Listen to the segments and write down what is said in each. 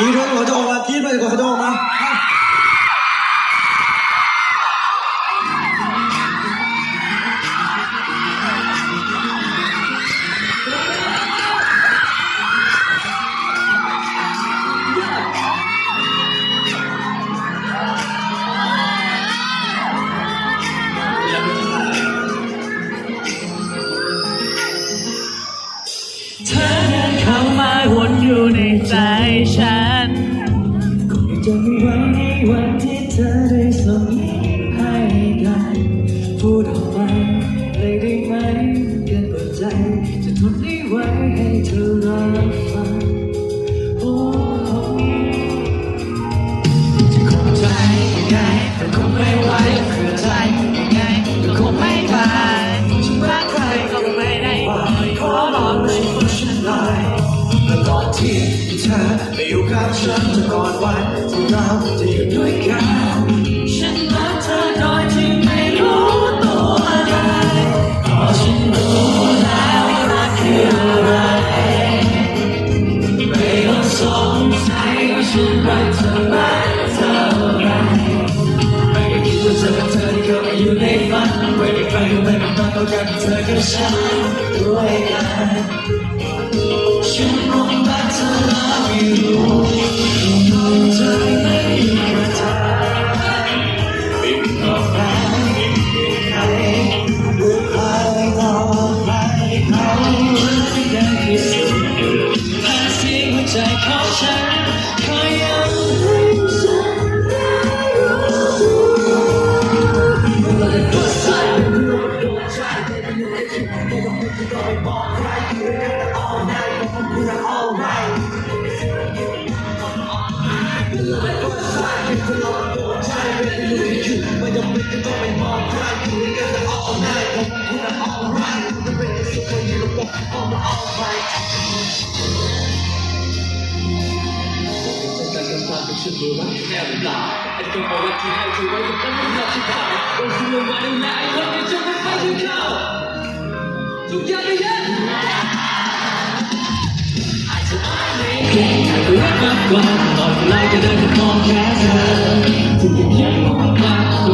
มีเรื่องเขาจะออกมาทีดไปก่อนเขาจกมา พูดออกมาเลยได้ไหมเกินกว่าใจ จะทนไม่ไหวให้เธอรับฟังโอ้จะคงใจยังไงแต่คงไม่ไหวเพื่อใจยังไงก็คงไม่ได้ฉันรักใครก็ไม่ได้บอกขอบอกเลยว่าฉันลอยและก่อนที่เธอไม่อยู่กับฉันจะก่อนวันที่เราจะอยู่ด้วยกัน ฉันรู้แล้วว่ารักคืออะไรไม่ต้องสงสัยว่าฉันรักเธอม ไม่จำเดินไปที่มองมันคงไม่เจอตอนที่ไม่มีใครข้างทางก็ยังได้ฉันคอย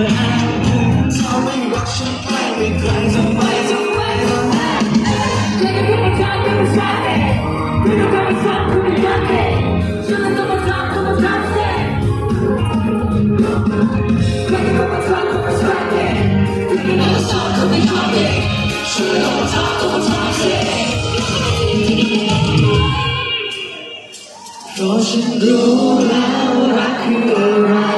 บอกว่าแอบถึงถ้าไม่รักฉันไปไม่ไกลทำไมทำไมต้องแอบเพราะฉันรู้แล้วรักคืออะไร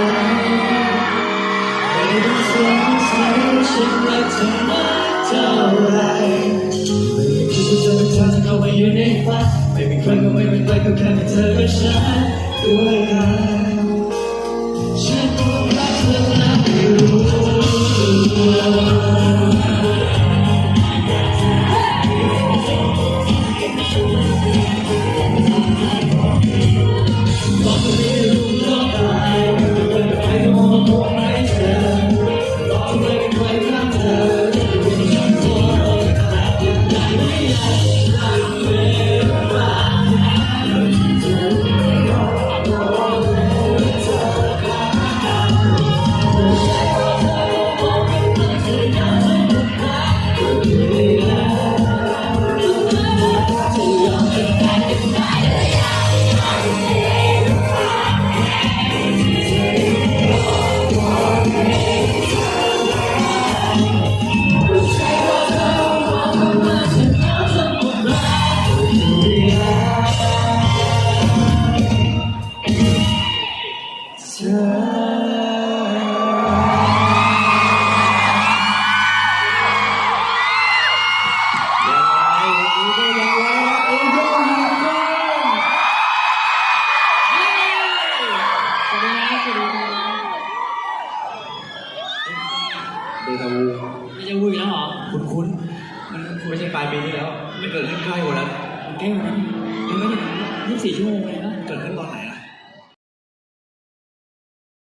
ฉันรักเธอมากเท่าไรไม่อยากคิดว่าจะเป็นเธอที่เข้ามาอยู่ในฝันไม่มีใครก็ไม่เป็นไรก็แค่มีเธอกับฉันด้วยกัน เดจาวูไม่จะวุ้ยแล้วเหรอ คุ้นคุ้นๆมันไม่ใช่ปลายปีที่แล้ว มันเกิดขึ้นใกล้กว่านั้นมันใกล้กว่านั้นยังไม่ถึงยี่สิบสี่ชั่วโมงเลยนะ เกิดขึ้นตอนไหนอะ